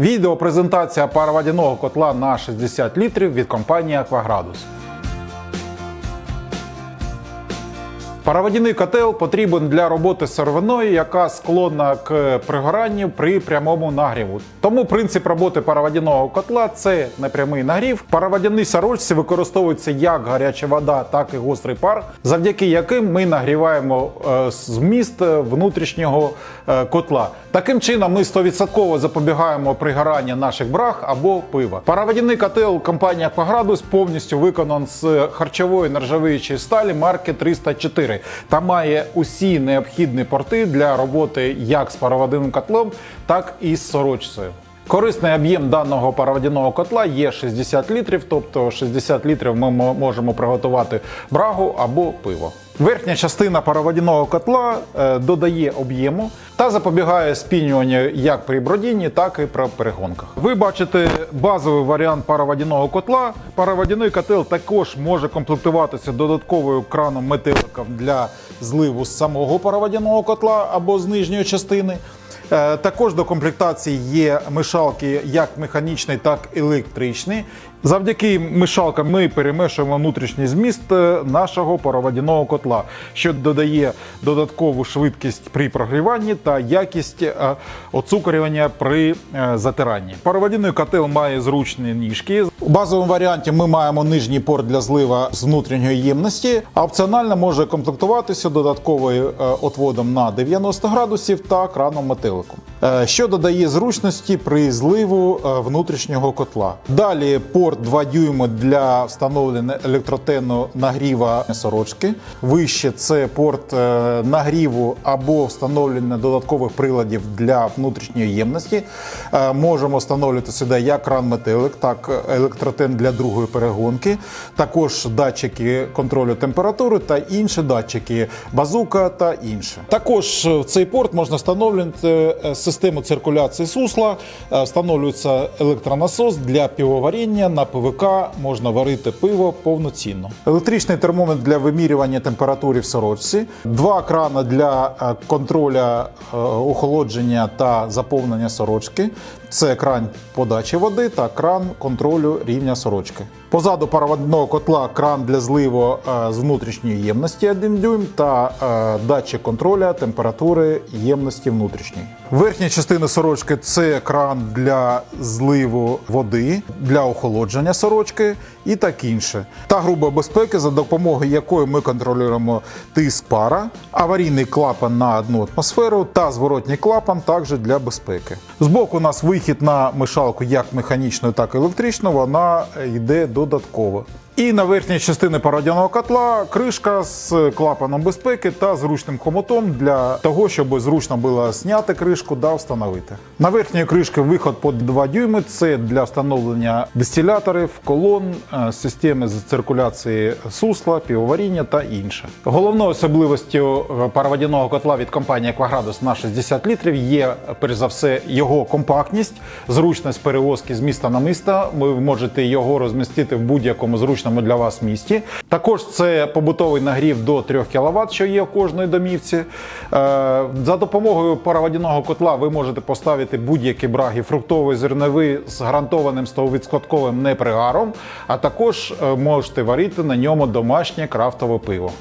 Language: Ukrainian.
Відео презентація пароводяного котла на 60 літрів від компанії Акваградус. Пароводяний котел потрібен для роботи з сировиною, яка склонна к пригоранню при прямому нагріву. Тому принцип роботи пароводяного котла це непрямий нагрів. В пароводяній сорочці використовується як гаряча вода, так і гострий пар, завдяки яким ми нагріваємо е, зміст е, внутрішнього е, котла. Таким чином, ми 100% запобігаємо пригоранню наших брах або пива. Пароводяний котел компанії Акваградус повністю виконаний з харчової нержавіючої сталі марки 304 та має усі необхідні порти для роботи як з пароводним котлом, так і з сорочцею. Корисний об'єм даного пароводяного котла є 60 літрів, тобто 60 літрів ми можемо приготувати брагу або пиво. Верхня частина пароводяного котла е, додає об'єму та запобігає спінюванню як при бродінні, так і при перегонках. Ви бачите базовий варіант пароводяного котла. Пароводяний котел також може комплектуватися додатковою краном метеликом для зливу з самого пароводяного котла або з нижньої частини. Е, Також до комплектації є мишалки як механічний, так і електричний. Завдяки мишалкам ми перемішуємо внутрішній зміст е, нашого пароводяного котла, що додає додаткову швидкість при прогріванні та якість е, оцукорювання при е, затиранні. Пароводяний котел має зручні ніжки. У базовому варіанті ми маємо нижній порт для злива з внутрішньої ємності, а опціонально може комплектуватися додатковою отводом на 90 градусів та краном метеликом, що додає зручності при зливу внутрішнього котла. Далі порт 2 дюйми для встановлення електротенного нагріва сорочки. Вище це порт е, нагріву або встановлення додаткових приладів для внутрішньої ємності. Е, Можемо встановлювати сюди як кран метелик, так електротен для другої перегонки, також датчики контролю температури та інші датчики, базука та інше. Також в цей порт можна встановлювати е, систему циркуляції сусла, встановлюється електронасос для пивоваріння. На ПВК можна варити пиво повноцінно. Електричний термометр для вимірювання температури в сорочці, два крана для контролю, контроля е, охолодження та заповнення сорочки. Це кран подачі води та кран контролю рівня сорочки. Позаду пароводного котла кран для зливу е, з внутрішньої ємності 1 дюйм та е, датчик контроля температури ємності внутрішньої. Верхня частина сорочки це кран для зливу води, для охолодження сорочки і так інше. Та груба безпеки, за допомогою якої ми контролюємо тиск пара, аварійний клапан на одну атмосферу та зворотній клапан також для безпеки. Збоку у нас вихід на мишалку як механічну, так і електричну, вона йде додатково. І на верхній частині парадяного котла кришка з клапаном безпеки та зручним хомутом для того, щоб зручно було зняти кришку та встановити. На верхній кришці виход по 2 дюйми це для встановлення дистиляторів, колон, е, системи з циркуляції сусла, півоваріння та інше. Головною особливостю е, пароводяного котла від компанії Aquagradus на 60 літрів є перш за все його компактність, зручність перевозки з міста на місто. Ви можете його розмістити в будь-якому зручному для вас місті. Також це побутовий нагрів до 3 кВт, що є в кожної домівці. Е, За допомогою пароводяного котла ви можете поставити будь-які браги фруктовий, зерневий з гарантованим 100% непригаром, а також е, можете варити на ньому домашнє крафтове пиво.